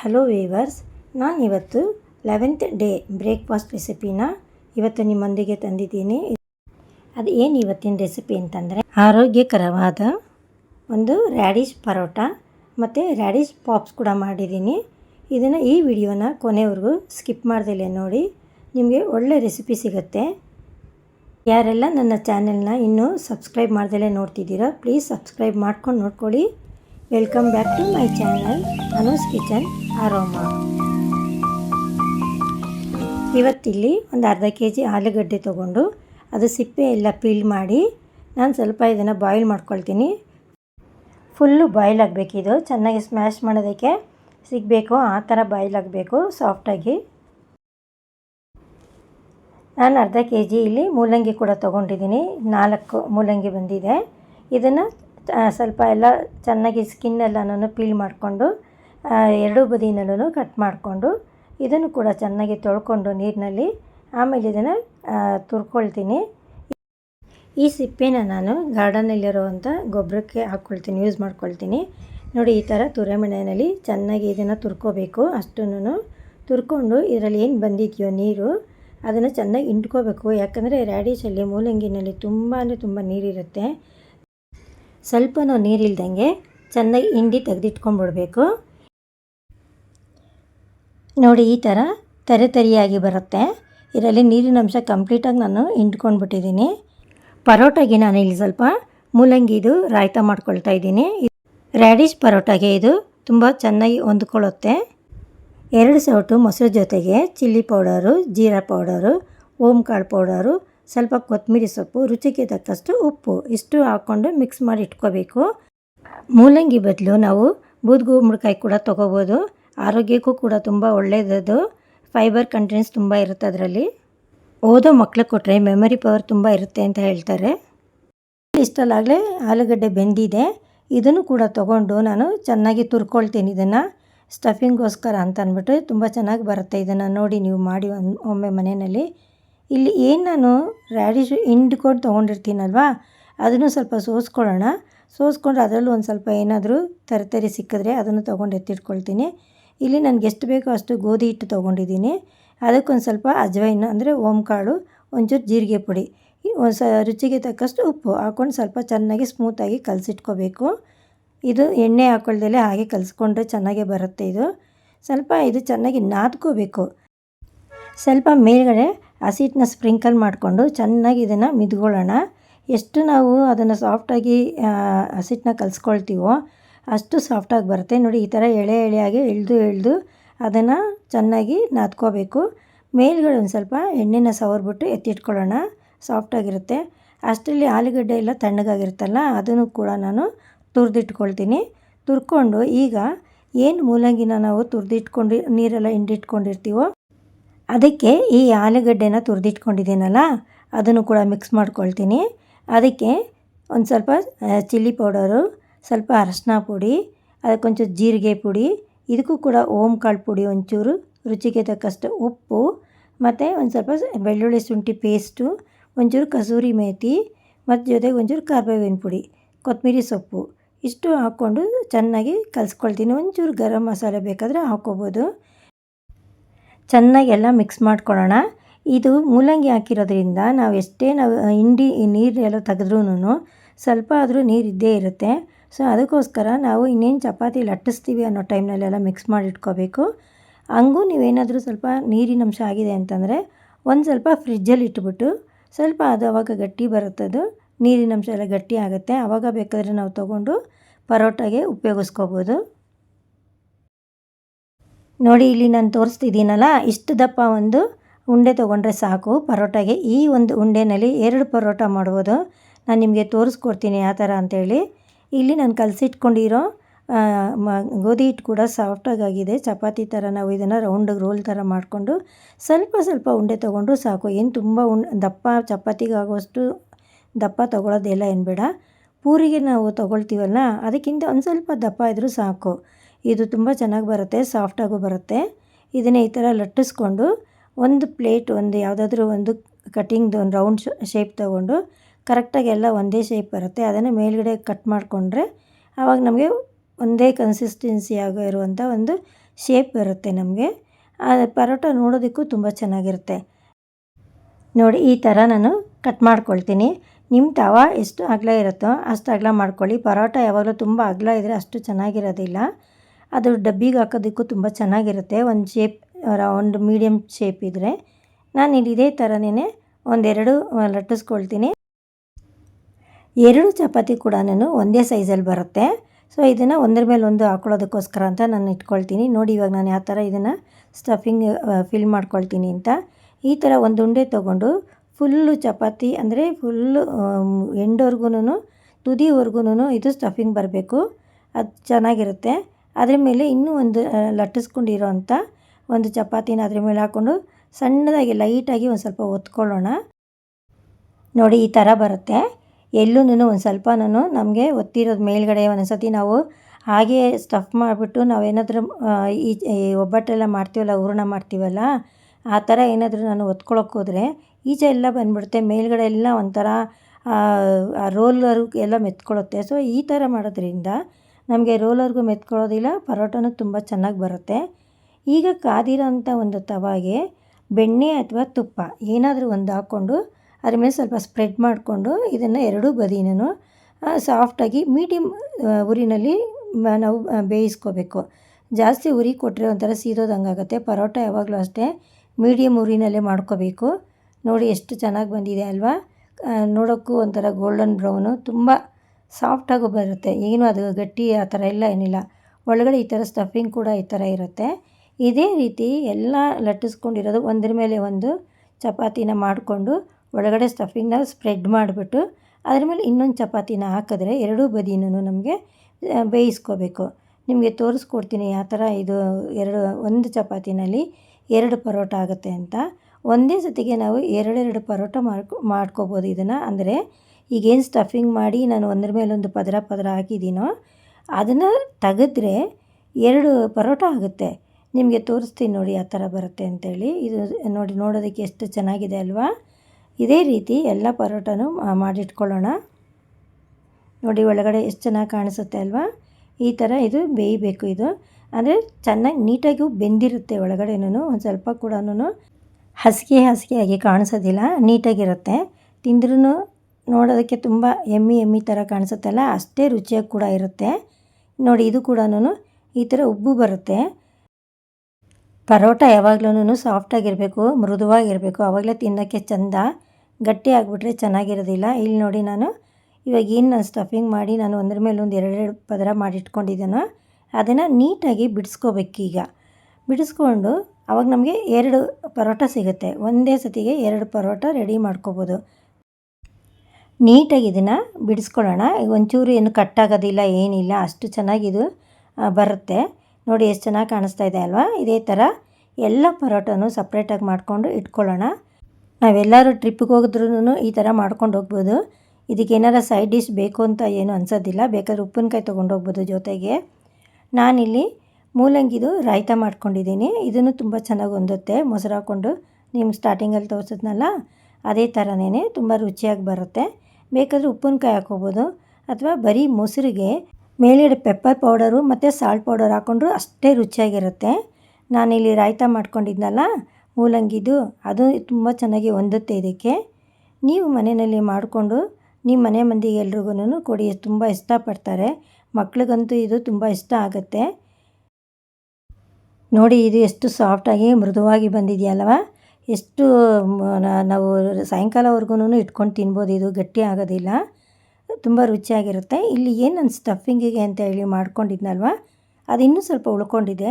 Hello waivers ನಾನು ಇವತ್ತು eleventh day breakfast ರೆಸಿಪಿನ ಇವತ್ತು ನಿಮ್ಮೊಂದಿಗೆ ತಂದಿದ್ದೀನಿ. ಅದು ಏನು ಇವತ್ತಿನ ರೆಸಿಪಿ ಅಂತಂದರೆ, ಆರೋಗ್ಯಕರವಾದ ಒಂದು ರ್ಯಾಡಿಶ್ ಪರೋಟ ಮತ್ತು ರ್ಯಾಡಿಶ್ ಪಾಪ್ಸ್ ಕೂಡ ಮಾಡಿದ್ದೀನಿ. ಇದನ್ನು ಈ ವಿಡಿಯೋನ ಕೊನೆವರೆಗೂ ಸ್ಕಿಪ್ ಮಾಡ್ದಲೇ ನೋಡಿ, ನಿಮಗೆ ಒಳ್ಳೆ ರೆಸಿಪಿ ಸಿಗುತ್ತೆ. ಯಾರೆಲ್ಲ ನನ್ನ ಚಾನೆಲ್ನ ಇನ್ನೂ ಸಬ್ಸ್ಕ್ರೈಬ್ ಮಾಡ್ದಲೇ ನೋಡ್ತಿದ್ದೀರಾ ಪ್ಲೀಸ್ ಸಬ್ಸ್ಕ್ರೈಬ್ ಮಾಡ್ಕೊಂಡು ನೋಡ್ಕೊಳ್ಳಿ. Welcome back to my channel Anu's kitchen aroma ಇವತ್ತಿಲ್ಲಿ ಒಂದು ಅರ್ಧ ಕೆ ಜಿ ಆಲೂಗಡ್ಡೆ ತೊಗೊಂಡು ಅದು ಸಿಪ್ಪೆ ಎಲ್ಲ ಪೀಲ್ ಮಾಡಿ ನಾನು ಸ್ವಲ್ಪ ಇದನ್ನು ಬಾಯ್ಲ್ ಮಾಡ್ಕೊಳ್ತೀನಿ. ಫುಲ್ಲು ಬಾಯ್ಲ್ ಆಗಬೇಕಿದು ಚೆನ್ನಾಗಿ ಸ್ಮ್ಯಾಶ್ ಮಾಡೋದಕ್ಕೆ ಸಿಗಬೇಕು, ಆ ಥರ ಬಾಯ್ಲ್ ಆಗಬೇಕು ಸಾಫ್ಟಾಗಿ. ನಾನು ಅರ್ಧ ಕೆ ಜಿ ಇಲ್ಲಿ ಮೂಲಂಗಿ ಕೂಡ ತೊಗೊಂಡಿದ್ದೀನಿ. ನಾಲ್ಕು ಮೂಲಂಗಿ ಬಂದಿದೆ. ಇದನ್ನು ಸ್ವಲ್ಪ ಎಲ್ಲ ಚೆನ್ನಾಗಿ ಸ್ಕಿನ್ನೆಲ್ಲನೂ ಪೀಲ್ ಮಾಡಿಕೊಂಡು ಎರಡೂ ಬದಿನಲ್ಲೂ ಕಟ್ ಮಾಡಿಕೊಂಡು ಇದನ್ನು ಕೂಡ ಚೆನ್ನಾಗಿ ತೊಳ್ಕೊಂಡು ನೀರಿನಲ್ಲಿ, ಆಮೇಲೆ ಇದನ್ನು ತುರ್ಕೊಳ್ತೀನಿ. ಈ ಸಿಪ್ಪೆನ ನಾನು ಗಾರ್ಡನಲ್ಲಿರುವಂಥ ಗೊಬ್ಬರಕ್ಕೆ ಹಾಕ್ಕೊಳ್ತೀನಿ ಯೂಸ್ ಮಾಡ್ಕೊಳ್ತೀನಿ. ನೋಡಿ, ಈ ಥರ ತುರೆಮಣೆಯಲ್ಲಿ ಚೆನ್ನಾಗಿ ಇದನ್ನು ತುರ್ಕೋಬೇಕು. ಅಷ್ಟನ್ನು ತುರ್ಕೊಂಡು ಇದರಲ್ಲಿ ಏನು ಬಂದಿದೆಯೋ ನೀರು, ಅದನ್ನು ಚೆನ್ನಾಗಿ ಇಂಟ್ಕೋಬೇಕು ಯಾಕಂದರೆ ರ್ಯಾಡಿಶಲ್ಲಿ ಮೂಲಂಗಿನಲ್ಲಿ ತುಂಬ ಅಂದರೆ ತುಂಬ ನೀರಿರುತ್ತೆ. ಸ್ವಲ್ಪನೂ ನೀರಿಲ್ದಂಗೆ ಚೆನ್ನಾಗಿ ಹಿಂಡಿ ತೆಗೆದಿಟ್ಕೊಂಡ್ಬಿಡ್ಬೇಕು. ನೋಡಿ, ಈ ಥರ ತರೆ ತರಿಯಾಗಿ ಬರುತ್ತೆ. ಇದರಲ್ಲಿ ನೀರಿನ ಅಂಶ ಕಂಪ್ಲೀಟಾಗಿ ನಾನು ಹಿಂಡ್ಕೊಂಡ್ಬಿಟ್ಟಿದ್ದೀನಿ. ಪರೋಟಾಗೆ ನಾನು ಇಲ್ಲಿ ಸ್ವಲ್ಪ ಮೂಲಂಗಿದು ರಾಯ್ತ ಮಾಡ್ಕೊಳ್ತಾ ಇದ್ದೀನಿ. ರ್ಯಾಡಿಶ್ ಪರೋಟಾಗೆ ಇದು ತುಂಬ ಚೆನ್ನಾಗಿ ಹೊಂದ್ಕೊಳ್ಳುತ್ತೆ. ಎರಡು ಸೌಟು ಮೊಸರು ಜೊತೆಗೆ ಚಿಲ್ಲಿ ಪೌಡರು, ಜೀರಾ ಪೌಡರು ಓಮ್ ಕಾಳು ಪೌಡರು, ಸ್ವಲ್ಪ ಕೊತ್ತಂಬರಿ ಸೊಪ್ಪು, ರುಚಿಗೆ ತಕ್ಕಷ್ಟು ಉಪ್ಪು, ಇಷ್ಟು ಹಾಕ್ಕೊಂಡು ಮಿಕ್ಸ್ ಮಾಡಿ ಇಟ್ಕೋಬೇಕು. ಮೂಲಂಗಿ ಬದಲು ನಾವು ಬೂದ್ಗುಂಬಳಕಾಯಿ ಕೂಡ ತೊಗೋಬೋದು. ಆರೋಗ್ಯಕ್ಕೂ ಕೂಡ ತುಂಬ ಒಳ್ಳೆಯದದು ಫೈಬರ್ ಕಂಟೆಂಟ್ಸ್ ತುಂಬ ಇರುತ್ತೆ ಅದರಲ್ಲಿ. ಓದೋ ಮಕ್ಕಳು ಕೊಟ್ಟರೆ ಮೆಮೊರಿ ಪವರ್ ತುಂಬ ಇರುತ್ತೆ ಅಂತ ಹೇಳ್ತಾರೆ. ಇಷ್ಟಲ್ಲಾಗಲೇ ಆಲೂಗಡ್ಡೆ ಬೆಂದಿದೆ. ಇದನ್ನು ಕೂಡ ತೊಗೊಂಡು ನಾನು ಚೆನ್ನಾಗಿ ತುರ್ಕೊಳ್ತೀನಿ ಇದನ್ನು. ಸ್ಟಫಿಂಗ್ಗೋಸ್ಕರ ಅಂತ ಅಂದ್ಬಿಟ್ಟು ತುಂಬ ಚೆನ್ನಾಗಿ ಬರುತ್ತೆ ಇದನ್ನು ನೋಡಿ ನೀವು ಮಾಡಿ ಒಮ್ಮೆ ಮನೆಯಲ್ಲಿ. ಇಲ್ಲಿ ಏನು ನಾನು ರ್ಯಾಡಿಶ್ ಹಿಂಡ್ಕೊಂಡು ತೊಗೊಂಡಿರ್ತೀನಲ್ವಾ? ಅದನ್ನು ಸ್ವಲ್ಪ ಸೋಸ್ಕೊಳ್ಳೋಣ. ಸೋಸ್ಕೊಂಡ್ರೆ ಅದರಲ್ಲೂ ಒಂದು ಸ್ವಲ್ಪ ಏನಾದರೂ ತರತರಿ ಸಿಕ್ಕಿದ್ರೆ ಅದನ್ನು ತೊಗೊಂಡು ಎತ್ತಿಟ್ಕೊಳ್ತೀನಿ. ಇಲ್ಲಿ ನನಗೆ ಎಷ್ಟು ಬೇಕೋ ಅಷ್ಟು ಗೋಧಿ ಹಿಟ್ಟು ತೊಗೊಂಡಿದ್ದೀನಿ. ಅದಕ್ಕೊಂದು ಸ್ವಲ್ಪ ಅಜ್ವೈನ್, ಅಂದರೆ ಓಂಕಾಳು, ಒಂಚೂರು ಜೀರಿಗೆ ಪುಡಿ. ಒಂದು ಸ, ರುಚಿಗೆ ತಕ್ಕಷ್ಟು ಉಪ್ಪು ಹಾಕ್ಕೊಂಡು ಸ್ವಲ್ಪ ಚೆನ್ನಾಗಿ ಸ್ಮೂತಾಗಿ ಕಲಸಿಟ್ಕೋಬೇಕು. ಇದು ಎಣ್ಣೆ ಹಾಕೊಳ್ದಲ್ಲೇ ಹಾಗೆ ಕಲಿಸ್ಕೊಂಡ್ರೆ ಚೆನ್ನಾಗೇ ಬರುತ್ತೆ ಇದು. ಸ್ವಲ್ಪ ಇದು ಚೆನ್ನಾಗಿ ನಾದ್ಕೋಬೇಕು. ಸ್ವಲ್ಪ ಮೇಲ್ಗಡೆ ಹಸಿಟ್ಟನ್ನ ಸ್ಪ್ರಿಂಕಲ್ ಮಾಡಿಕೊಂಡು ಚೆನ್ನಾಗಿ ಇದನ್ನು ಮಿದ್ಕೊಳ್ಳೋಣ ಎಷ್ಟು ನಾವು ಅದನ್ನು ಸಾಫ್ಟಾಗಿ ಹಸಿಟ್ಟನ್ನ ಕಲಿಸ್ಕೊಳ್ತೀವೋ ಅಷ್ಟು ಸಾಫ್ಟಾಗಿ ಬರುತ್ತೆ. ನೋಡಿ, ಈ ಥರ ಎಳೆ ಎಳೆಯಾಗಿ ಎಳೆದು ಎಳೆದು ಅದನ್ನು ಚೆನ್ನಾಗಿ ನಾದ್ಕೋಬೇಕು. ಮೇಲ್ಗಡೆ ಒಂದು ಸ್ವಲ್ಪ ಎಣ್ಣೆನ ಸವರ್ಬಿಟ್ಟು ಎತ್ತಿಟ್ಕೊಳ್ಳೋಣ. ಸಾಫ್ಟಾಗಿರುತ್ತೆ ಅಷ್ಟರಲ್ಲಿ ಆಲೂಗಡ್ಡೆ ಎಲ್ಲ ತಣ್ಣಗಾಗಿರುತ್ತಲ್ಲ, ಅದನ್ನು ಕೂಡ ನಾನು ತುರಿದಿಟ್ಕೊಳ್ತೀನಿ. ತುರ್ಕೊಂಡು ಈಗ ಏನು ಮೂಲಂಗಿನ ನಾವು ತುರಿದಿಟ್ಕೊಂಡು, ನೀರೆಲ್ಲ ಹಿಂಡಿಟ್ಕೊಂಡಿರ್ತೀವೋ, ಅದಕ್ಕೆ ಈ ಆಲೂಗಡ್ಡೆನ ತುರಿದಿಟ್ಕೊಂಡಿದ್ದೀನಲ್ಲ, ಅದನ್ನು ಕೂಡ ಮಿಕ್ಸ್ ಮಾಡ್ಕೊಳ್ತೀನಿ. ಅದಕ್ಕೆ ಒಂದು ಸ್ವಲ್ಪ ಚಿಲ್ಲಿ ಪೌಡರು ಸ್ವಲ್ಪ ಅರಶಿನ ಪುಡಿ ಅದಕ್ಕೊಂಚೂರು ಜೀರಿಗೆ ಪುಡಿ, ಇದಕ್ಕೂ ಕೂಡ ಓಂಕಾಳು ಪುಡಿ ಒಂಚೂರು, ರುಚಿಗೆ ತಕ್ಕಷ್ಟು ಉಪ್ಪು, ಮತ್ತು ಒಂದು ಸ್ವಲ್ಪ ಬೆಳ್ಳುಳ್ಳಿ ಶುಂಠಿ ಪೇಸ್ಟು ಒಂಚೂರು ಕಸೂರಿ ಮೇಥಿ ಮತ್ತು ಜೊತೆಗೆ ಒಂಚೂರು ಕಾರ್ಬೇವಿನ ಪುಡಿ ಕೊತ್ತಂಬರಿ ಸೊಪ್ಪು, ಇಷ್ಟು ಹಾಕ್ಕೊಂಡು ಚೆನ್ನಾಗಿ ಕಲಿಸ್ಕೊಳ್ತೀನಿ. ಒಂಚೂರು ಗರಂ ಮಸಾಲೆ ಬೇಕಾದರೆ ಹಾಕ್ಕೋಬೋದು. ಚೆನ್ನಾಗಿ ಎಲ್ಲ ಮಿಕ್ಸ್ ಮಾಡ್ಕೊಳ್ಳೋಣ. ಇದು ಮೂಲಂಗಿ ಹಾಕಿರೋದ್ರಿಂದ ನಾವು ಎಷ್ಟೇ ನಾವು ಹಿಂಡಿ ನೀರು ಎಲ್ಲ ತೆಗೆದ್ರೂ ಸ್ವಲ್ಪ ಆದರೂ ನೀರು ಇದ್ದೇ ಇರುತ್ತೆ. ಸೊ ಅದಕ್ಕೋಸ್ಕರ ನಾವು ಇನ್ನೇನು ಚಪಾತಿ ಲಟ್ಟಿಸ್ತೀವಿ ಅನ್ನೋ ಟೈಮ್ನಲ್ಲೆಲ್ಲ ಮಿಕ್ಸ್ ಮಾಡಿಟ್ಕೋಬೇಕು. ಹಂಗೂ ನೀವೇನಾದರೂ ಸ್ವಲ್ಪ ನೀರಿನ ಅಂಶ ಆಗಿದೆ ಅಂತಂದರೆ ಒಂದು ಸ್ವಲ್ಪ ಫ್ರಿಜ್ಜಲ್ಲಿ ಇಟ್ಬಿಟ್ಟು ಸ್ವಲ್ಪ ಅದು ಅವಾಗ ಗಟ್ಟಿ ಬರುತ್ತದು ನೀರಿನ ಅಂಶ ಎಲ್ಲ ಗಟ್ಟಿ ಆಗುತ್ತೆ. ಆವಾಗ ಬೇಕಾದರೆ ನಾವು ತಗೊಂಡು ಪರೋಟಾಗೆ ಉಪಯೋಗಿಸ್ಕೋಬೋದು. ನೋಡಿ ಇಲ್ಲಿ ನಾನು ತೋರಿಸ್ತಿದ್ದೀನಲ್ಲ, ಇಷ್ಟು ದಪ್ಪ ಒಂದು ಉಂಡೆ ತೊಗೊಂಡ್ರೆ ಸಾಕು. ಪರೋಟಾಗೆ ಈ ಒಂದು ಉಂಡೆನಲ್ಲಿ ಎರಡು ಪರೋಟ ಮಾಡ್ಬೋದು. ನಾನು ನಿಮಗೆ ತೋರಿಸ್ಕೊಡ್ತೀನಿ ಯಾವ ಥರ ಅಂತೇಳಿ. ಇಲ್ಲಿ ನಾನು ಕಲಸಿಟ್ಕೊಂಡಿರೋ ಮ, ಗೋಧಿ ಹಿಟ್ಟು ಕೂಡ ಸಾಫ್ಟಾಗಿ ಆಗಿದೆ ಚಪಾತಿ ಥರ ನಾವು ಇದನ್ನು ರೌಂಡಾಗಿ ರೋಲ್ ಥರ ಮಾಡಿಕೊಂಡು ಸ್ವಲ್ಪ ಸ್ವಲ್ಪ ಉಂಡೆ ತೊಗೊಂಡ್ರು ಸಾಕು. ಏನು ತುಂಬ ಉಂಡ್, ದಪ್ಪ ಚಪಾತಿಗಾಗುವಷ್ಟು ದಪ್ಪ ತೊಗೊಳೋದೆಲ್ಲ ಏನು ಬೇಡ ಪೂರಿಗೆ ನಾವು ತೊಗೊಳ್ತೀವಲ್ಲ, ಅದಕ್ಕಿಂತ ಒಂದು ಸ್ವಲ್ಪ ದಪ್ಪ ಇದ್ದರೂ ಸಾಕು. ಇದು ತುಂಬ ಚೆನ್ನಾಗಿ ಬರುತ್ತೆ ಸಾಫ್ಟಾಗೂ ಬರುತ್ತೆ. ಇದನ್ನೇ ಈ ಥರ ಲಟ್ಟಿಸ್ಕೊಂಡು ಒಂದು ಪ್ಲೇಟ್ ಒಂದು ಯಾವುದಾದ್ರೂ ಒಂದು ಕಟ್ಟಿಂಗ್ದು ಒಂದು ರೌಂಡ್ ಶೇಪ್ ತೊಗೊಂಡು ಕರೆಕ್ಟಾಗಿ ಎಲ್ಲ ಒಂದೇ ಶೇಪ್ ಬರುತ್ತೆ ಅದನ್ನು ಮೇಲುಗಡೆ ಕಟ್ ಮಾಡಿಕೊಂಡ್ರೆ ಆವಾಗ ನಮಗೆ ಒಂದೇ ಕನ್ಸಿಸ್ಟೆನ್ಸಿ ಆಗೋ ಇರುವಂಥ ಒಂದು ಶೇಪ್ ಬರುತ್ತೆ ನಮಗೆ. ಆ ಪರೋಟ ನೋಡೋದಕ್ಕೂ ತುಂಬ ಚೆನ್ನಾಗಿರುತ್ತೆ. ನೋಡಿ ಈ ಥರ ನಾನು ಕಟ್ ಮಾಡ್ಕೊಳ್ತೀನಿ. ನಿಮ್ಮ ತವ ಎಷ್ಟು ಅಗಲ ಇರುತ್ತೋ ಅಷ್ಟು ಅಗಲ ಮಾಡ್ಕೊಳ್ಳಿ. ಪರೋಟ ಯಾವಾಗಲೂ ತುಂಬ ಅಗಲ ಇದ್ದರೆ ಅಷ್ಟು ಚೆನ್ನಾಗಿರೋದಿಲ್ಲ. ಅದು ಡಬ್ಬಿಗೆ ಹಾಕೋದಕ್ಕೂ ತುಂಬ ಚೆನ್ನಾಗಿರುತ್ತೆ. ಒಂದು ಶೇಪ್ ರೌಂಡ್ ಮೀಡಿಯಮ್ ಶೇಪ್ ಇದ್ದರೆ ನಾನು ಇಲ್ಲಿ ಇದೇ ಥರನೇ ಒಂದೆರಡು ಲಟ್ಟಿಸ್ಕೊಳ್ತೀನಿ. ಎರಡು ಚಪಾತಿ ಕೂಡ ನಾನು ಒಂದೇ ಸೈಜಲ್ಲಿ ಬರುತ್ತೆ. ಸೊ ಇದನ್ನು ಒಂದರ ಮೇಲೆ ಒಂದು ಹಾಕೊಳ್ಳೋದಕ್ಕೋಸ್ಕರ ಅಂತ ನಾನು ಇಟ್ಕೊಳ್ತೀನಿ. ನೋಡಿ, ಇವಾಗ ನಾನು ಯಾವ ಥರ ಇದನ್ನು ಸ್ಟಫಿಂಗ್ ಫಿಲ್ ಮಾಡ್ಕೊಳ್ತೀನಿ ಅಂತ. ಈ ಥರ ಒಂದು ಉಂಡೆ ತೊಗೊಂಡು ಫುಲ್ಲು ಚಪಾತಿ ಅಂದರೆ ಫುಲ್ಲು ಎಂಡವರೆಗೂ ತುದಿವರೆಗೂ ಇದು ಸ್ಟಫಿಂಗ್ ಬರಬೇಕು. ಅದು ಚೆನ್ನಾಗಿರುತ್ತೆ. ಅದ್ರ ಮೇಲೆ ಇನ್ನೂ ಒಂದು ಲಟ್ಟಿಸ್ಕೊಂಡಿರೋ ಅಂಥ ಒಂದು ಚಪಾತಿನ ಅದ್ರ ಮೇಲೆ ಹಾಕ್ಕೊಂಡು ಸಣ್ಣದಾಗಿ ಲೈಟಾಗಿ ಒಂದು ಸ್ವಲ್ಪ ಒತ್ಕೊಳ್ಳೋಣ ನೋಡಿ, ಈ ಥರ ಬರುತ್ತೆ. ಎಲ್ಲೂ ಒಂದು ನಾನು ನಮಗೆ ಒತ್ತಿರೋದು ಮೇಲ್ಗಡೆ ಒಂದೊಂದು ನಾವು ಹಾಗೆ ಸ್ಟಫ್ ಮಾಡಿಬಿಟ್ಟು ನಾವೇನಾದರೂ ಈ ಒಬ್ಬಟ್ಟೆಲ್ಲ ಮಾಡ್ತೀವಲ್ಲ, ಹೂರಣ ಮಾಡ್ತೀವಲ್ಲ, ಆ ಥರ ಏನಾದರೂ ನಾನು ಒತ್ಕೊಳಕ್ಕೆ ಹೋದರೆ ಈಚೆ ಎಲ್ಲ ಬಂದುಬಿಡುತ್ತೆ. ಮೇಲುಗಡೆ ಎಲ್ಲ ಒಂಥರ ರೋಲರ್ ಎಲ್ಲ ಮೆತ್ಕೊಳ್ಳುತ್ತೆ ಸೊ ಈ ಥರ ಮಾಡೋದ್ರಿಂದ ನಮಗೆ ರೋಲರ್ಗೂ ಮೆತ್ಕೊಳ್ಳೋದಿಲ್ಲ, ಪರೋಟನೂ ತುಂಬ ಚೆನ್ನಾಗಿ ಬರುತ್ತೆ. ಈಗ ಕಾದಿರೋಂಥ ಒಂದು ತವಾಗೆ ಬೆಣ್ಣೆ ಅಥವಾ ತುಪ್ಪ ಏನಾದರೂ ಒಂದು ಹಾಕ್ಕೊಂಡು ಅದ್ರ ಮೇಲೆ ಸ್ವಲ್ಪ ಸ್ಪ್ರೆಡ್ ಮಾಡಿಕೊಂಡು ಇದನ್ನು ಎರಡೂ ಬದಿನೂ ಸಾಫ್ಟಾಗಿ ಮೀಡಿಯಮ್ ಉರಿನಲ್ಲಿ ನಾವು ಬೇಯಿಸ್ಕೋಬೇಕು. ಜಾಸ್ತಿ ಉರಿ ಕೊಟ್ಟರೆ ಒಂಥರ ಸೀದೋದಂಗಾಗುತ್ತೆ. ಪರೋಟ ಯಾವಾಗಲೂ ಅಷ್ಟೇ ಮೀಡಿಯಮ್ ಉರಿನಲ್ಲೇ ಮಾಡ್ಕೋಬೇಕು. ನೋಡಿ ಎಷ್ಟು ಚೆನ್ನಾಗಿ ಬಂದಿದೆ ಅಲ್ವಾ? ನೋಡೋಕ್ಕೂ ಒಂಥರ ಗೋಲ್ಡನ್ ಬ್ರೌನು ತುಂಬ ಸಾಫ್ಟಾಗೂ ಬರುತ್ತೆ. ಏನು ಅದು ಗಟ್ಟಿ ಆ ಥರ ಎಲ್ಲ ಏನಿಲ್ಲ. ಒಳಗಡೆ ಈ ಥರ ಸ್ಟಫಿಂಗ್ ಕೂಡ ಈ ಥರ ಇರುತ್ತೆ. ಇದೇ ರೀತಿ ಎಲ್ಲ ಲಟ್ಟಿಸ್ಕೊಂಡಿರೋದು ಒಂದ್ರ ಮೇಲೆ ಒಂದು ಚಪಾತಿನ ಮಾಡಿಕೊಂಡು ಒಳಗಡೆ ಸ್ಟಫಿಂಗ್ನ ಸ್ಪ್ರೆಡ್ ಮಾಡಿಬಿಟ್ಟು ಅದ್ರ ಮೇಲೆ ಇನ್ನೊಂದು ಚಪಾತಿನ ಹಾಕಿದ್ರೆ ಎರಡೂ ಬದಿನೂ ನಮಗೆ ಬೇಯಿಸ್ಕೋಬೇಕು. ನಿಮಗೆ ತೋರಿಸ್ಕೊಡ್ತೀನಿ ಯಾವ ಥರ ಇದು ಎರಡು, ಒಂದು ಚಪಾತಿನಲ್ಲಿ ಎರಡು ಪರೋಟ ಆಗುತ್ತೆ ಅಂತ. ಒಂದೇ ಸತಿಗೆ ನಾವು ಎರಡೆರಡು ಪರೋಟ ಮಾಡ್ಕೊ, ಮಾಡ್ಕೋಬೋದು ಇದನ್ನು. ಅಂದರೆ ಈಗೇನು ಸ್ಟಫಿಂಗ್ ಮಾಡಿ ನಾನು ಒಂದ್ರ ಮೇಲೊಂದು ಪದರ ಪದರ ಹಾಕಿದ್ದೀನೋ ಅದನ್ನು ತೆಗೆದ್ರೆ ಎರಡು ಪರೋಟ ಆಗುತ್ತೆ. ನಿಮಗೆ ತೋರಿಸ್ತೀನಿ ನೋಡಿ ಆ ಥರ ಬರುತ್ತೆ ಅಂತೇಳಿ. ಇದು ನೋಡಿ, ನೋಡೋದಕ್ಕೆ ಎಷ್ಟು ಚೆನ್ನಾಗಿದೆ ಅಲ್ವಾ? ಇದೇ ರೀತಿ ಎಲ್ಲ ಪರೋಟನೂ ಮಾಡಿಟ್ಕೊಳ್ಳೋಣ. ನೋಡಿ ಒಳಗಡೆ ಎಷ್ಟು ಚೆನ್ನಾಗಿ ಕಾಣಿಸುತ್ತೆ ಅಲ್ವಾ? ಈ ಥರ ಇದು ಬೇಯಬೇಕು ಇದು. ಅಂದರೆ ಚೆನ್ನಾಗಿ ನೀಟಾಗಿ ಬೆಂದಿರುತ್ತೆ ಒಳಗಡೆನೂ, ಒಂದು ಸ್ವಲ್ಪ ಕೂಡ ಹಸಿಗೆ ಹಸಿಗೆಯಾಗಿ ಕಾಣಿಸೋದಿಲ್ಲ, ನೀಟಾಗಿರುತ್ತೆ. ತಿಂದ್ರೂ ನೋಡೋದಕ್ಕೆ ತುಂಬ ಎಮ್ಮಿ ಎಮ್ಮಿ ಥರ ಕಾಣಿಸುತ್ತಲ್ಲ, ಅಷ್ಟೇ ರುಚಿಯಾಗಿ ಕೂಡ ಇರುತ್ತೆ. ನೋಡಿ ಇದು ಕೂಡ ಈ ಥರ ಉಬ್ಬು ಬರುತ್ತೆ. ಪರೋಟ ಯಾವಾಗ್ಲೂ ಸಾಫ್ಟಾಗಿರಬೇಕು ಮೃದುವಾಗಿರಬೇಕು ಆವಾಗಲೇ ತಿನ್ನೋಕ್ಕೆ ಚೆಂದ. ಗಟ್ಟಿ ಆಗಿಬಿಟ್ರೆ ಚೆನ್ನಾಗಿರೋದಿಲ್ಲ. ಇಲ್ಲಿ ನೋಡಿ ನಾನು ಇವಾಗ ಏನು ನಾನು ಸ್ಟಫಿಂಗ್ ಮಾಡಿ ನಾನು ಒಂದ್ರ ಮೇಲೆ ಒಂದು ಎರಡೆರಡು ಪದರ ಮಾಡಿಟ್ಕೊಂಡಿದ್ದೇನೋ ಅದನ್ನು ನೀಟಾಗಿ ಬಿಡಿಸ್ಕೋಬೇಕೀಗ. ಬಿಡಿಸ್ಕೊಂಡು ಅವಾಗ ನಮಗೆ ಎರಡು ಪರೋಟ ಸಿಗುತ್ತೆ. ಒಂದೇ ಸತಿಗೆ ಎರಡು ಪರೋಟ ರೆಡಿ ಮಾಡ್ಕೋಬೋದು. ನೀಟಾಗಿ ಇದನ್ನು ಬಿಡಿಸ್ಕೊಳ್ಳೋಣ. ಈಗ ಒಂಚೂರು ಏನು ಕಟ್ಟಾಗೋದಿಲ್ಲ ಏನಿಲ್ಲ, ಅಷ್ಟು ಚೆನ್ನಾಗಿದು ಬರುತ್ತೆ. ನೋಡಿ ಎಷ್ಟು ಚೆನ್ನಾಗಿ ಕಾಣಿಸ್ತಾ ಇದೆ ಅಲ್ವಾ? ಇದೇ ಥರ ಎಲ್ಲ ಪರೋಟನೂ ಸಪ್ರೇಟಾಗಿ ಮಾಡಿಕೊಂಡು ಇಟ್ಕೊಳ್ಳೋಣ. ನಾವೆಲ್ಲರೂ ಟ್ರಿಪ್ಪಿಗೆ ಹೋಗಿದ್ರೂ ಈ ಥರ ಮಾಡ್ಕೊಂಡು ಹೋಗ್ಬೋದು. ಇದಕ್ಕೆ ಏನಾರ ಸೈಡ್ ಡಿಶ್ ಬೇಕು ಅಂತ ಏನು ಅನ್ಸೋದಿಲ್ಲ. ಬೇಕಾದ್ರೆ ಉಪ್ಪಿನಕಾಯಿ ತೊಗೊಂಡು ಹೋಗ್ಬೋದು ಜೊತೆಗೆ. ನಾನಿಲ್ಲಿ ಮೂಲಂಗಿದು ರಾಯ್ತ ಮಾಡ್ಕೊಂಡಿದ್ದೀನಿ. ಇದನ್ನು ತುಂಬ ಚೆನ್ನಾಗಿ ಹೊಂದುತ್ತೆ ಮೊಸರು ಹಾಕ್ಕೊಂಡು ನಿಮ್ಗೆ ಸ್ಟಾರ್ಟಿಂಗಲ್ಲಿ ತೋರಿಸಿದ್ನಲ್ಲ, ಅದೇ ಥರನೇ ತುಂಬ ರುಚಿಯಾಗಿ ಬರುತ್ತೆ. ಬೇಕಾದರೆ ಉಪ್ಪಿನಕಾಯಿ ಹಾಕ್ಕೋಬೋದು. ಅಥವಾ ಬರೀ ಮೊಸರಿಗೆ ಮೇಲ್ಗಡೆ ಪೆಪ್ಪರ್ ಪೌಡರು ಮತ್ತು ಸಾಲ್ಟ್ ಪೌಡರ್ ಹಾಕ್ಕೊಂಡ್ರು ಅಷ್ಟೇ ರುಚಿಯಾಗಿರುತ್ತೆ. ನಾನಿಲ್ಲಿ ರಾಯ್ತ ಮಾಡ್ಕೊಂಡಿದ್ನಲ್ಲ ಮೂಲಂಗಿದು, ಅದು ತುಂಬ ಚೆನ್ನಾಗಿ ಹೊಂದುತ್ತೆ ಇದಕ್ಕೆ. ನೀವು ಮನೆಯಲ್ಲಿ ಮಾಡಿಕೊಂಡು ನಿಮ್ಮ ಮನೆ ಮಂದಿಗೆ ಎಲ್ರಿಗೂ ಕೊಡಿ ತುಂಬ ಇಷ್ಟಪಡ್ತಾರೆ. ಮಕ್ಳಿಗಂತೂ ಇದು ತುಂಬ ಇಷ್ಟ ಆಗುತ್ತೆ. ನೋಡಿ, ಇದು ಎಷ್ಟು ಸಾಫ್ಟಾಗಿ ಮೃದುವಾಗಿ ಬಂದಿದೆಯಲ್ವ? ಎಷ್ಟು ನಾವು ಸಾಯಂಕಾಲವರೆಗೂ ಇಟ್ಕೊಂಡು ತಿನ್ಬೋದು, ಇದು ಗಟ್ಟಿ ಆಗೋದಿಲ್ಲ. ತುಂಬ ರುಚಿಯಾಗಿರುತ್ತೆ. ಇಲ್ಲಿ ಏನು ನನ್ನ ಸ್ಟಫಿಂಗಿಗೆ ಅಂತ ಹೇಳಿ ಮಾಡ್ಕೊಂಡಿದ್ನಲ್ವ? ಅದು ಇನ್ನೂ ಸ್ವಲ್ಪ ಉಳ್ಕೊಂಡಿದೆ.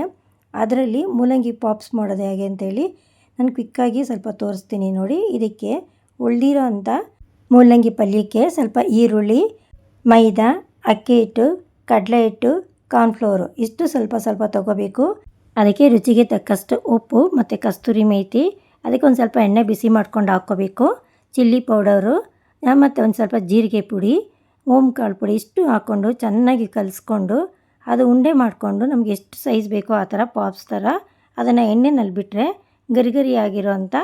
ಅದರಲ್ಲಿ ಮೂಲಂಗಿ ಪಾಪ್ಸ್ ಮಾಡೋದು ಹೇಗೆ ಅಂತೇಳಿ ನಾನು ಕ್ವಿಕ್ಕಾಗಿ ಸ್ವಲ್ಪ ತೋರಿಸ್ತೀನಿ ನೋಡಿ. ಇದಕ್ಕೆ ಉಳಿದಿರೋ ಅಂಥ ಮೂಲಂಗಿ ಪಲ್ಯಕ್ಕೆ ಸ್ವಲ್ಪ ಈರುಳ್ಳಿ, ಮೈದಾ, ಅಕ್ಕಿ ಹಿಟ್ಟು, ಕಡಲೆ ಹಿಟ್ಟು ಕಾರ್ನ್ಫ್ಲೋರು ಇಷ್ಟು ಸ್ವಲ್ಪ ಸ್ವಲ್ಪ ತಗೋಬೇಕು. ಅದಕ್ಕೆ ರುಚಿಗೆ ತಕ್ಕಷ್ಟು ಉಪ್ಪು ಮತ್ತು ಕಸ್ತೂರಿ ಮೇತಿ, ಅದಕ್ಕೆ ಒಂದು ಸ್ವಲ್ಪ ಎಣ್ಣೆ ಬಿಸಿ ಮಾಡ್ಕೊಂಡು ಹಾಕ್ಕೋಬೇಕು. ಚಿಲ್ಲಿ ಪೌಡರು ಮತ್ತು ಒಂದು ಸ್ವಲ್ಪ ಜೀರಿಗೆ ಪುಡಿ ಓಮ್ ಪುಡಿ ಇಷ್ಟು ಹಾಕ್ಕೊಂಡು ಚೆನ್ನಾಗಿ ಕಲಿಸ್ಕೊಂಡು ಅದು ಉಂಡೆ ಮಾಡಿಕೊಂಡು ನಮಗೆ ಎಷ್ಟು ಸೈಜ್ ಬೇಕೋ ಆ ಥರ ಪಾಪ್ಸ್ ಥರ ಅದನ್ನು ಎಣ್ಣೆನಲ್ಲಿ ಬಿಟ್ಟರೆ ಗರಿ ಗರಿ ಆಗಿರೋಂಥ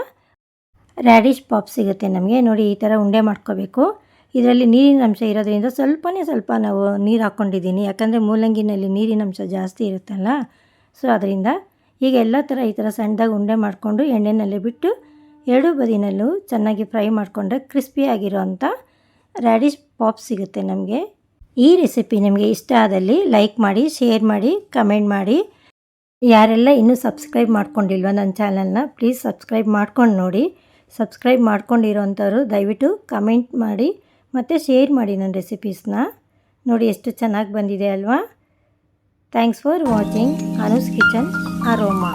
ರ್ಯಾಡಿಶ್ ಪಾಪ್ ಸಿಗುತ್ತೆ ನಮಗೆ. ನೋಡಿ, ಈ ಥರ ಉಂಡೆ ಮಾಡ್ಕೋಬೇಕು. ಇದರಲ್ಲಿ ನೀರಿನ ಅಂಶ ಇರೋದ್ರಿಂದ ಸ್ವಲ್ಪನೇ ಸ್ವಲ್ಪ ನಾವು ನೀರು ಹಾಕ್ಕೊಂಡಿದ್ದೀನಿ. ಯಾಕಂದರೆ ಮೂಲಂಗಿನಲ್ಲಿ ನೀರಿನ ಅಂಶ ಜಾಸ್ತಿ ಇರುತ್ತಲ್ಲ. ಸೊ, ಅದರಿಂದ ಈಗ ಎಲ್ಲ ಥರ ಈ ಥರ ಸಣ್ಣದಾಗಿ ಉಂಡೆ ಮಾಡಿಕೊಂಡು ಎಣ್ಣೆನಲ್ಲಿ ಬಿಟ್ಟು ಎರಡು ಬದಿನಲ್ಲೂ ಚೆನ್ನಾಗಿ ಫ್ರೈ ಮಾಡಿಕೊಂಡ್ರೆ ಕ್ರಿಸ್ಪಿಯಾಗಿರೋಂಥ ರ್ಯಾಡಿಶ್ ಪಾಪ್ ಸಿಗುತ್ತೆ ನಮಗೆ. ಈ ರೆಸಿಪಿ ನಿಮಗೆ ಇಷ್ಟ ಆದಲ್ಲಿ ಲೈಕ್ ಮಾಡಿ, ಶೇರ್ ಮಾಡಿ, ಕಮೆಂಟ್ ಮಾಡಿ. ಯಾರೆಲ್ಲ ಇನ್ನೂ ಸಬ್ಸ್ಕ್ರೈಬ್ ಮಾಡ್ಕೊಂಡಿಲ್ವ ನನ್ನ ಚಾನಲ್ನ ಪ್ಲೀಸ್ ಸಬ್ಸ್ಕ್ರೈಬ್ ಮಾಡ್ಕೊಂಡು ನೋಡಿ. ಸಬ್ಸ್ಕ್ರೈಬ್ ಮಾಡ್ಕೊಂಡಿರೋಂಥವ್ರು ದಯವಿಟ್ಟು ಕಮೆಂಟ್ ಮಾಡಿ, ಮತ್ತು ಶೇರ್ ಮಾಡಿ ನನ್ನ ರೆಸಿಪೀಸ್ನ ನೋಡಿ ಎಷ್ಟು ಚೆನ್ನಾಗಿ ಬಂದಿದೆ ಅಲ್ವಾ? Thanks for watching Anu's kitchen aroma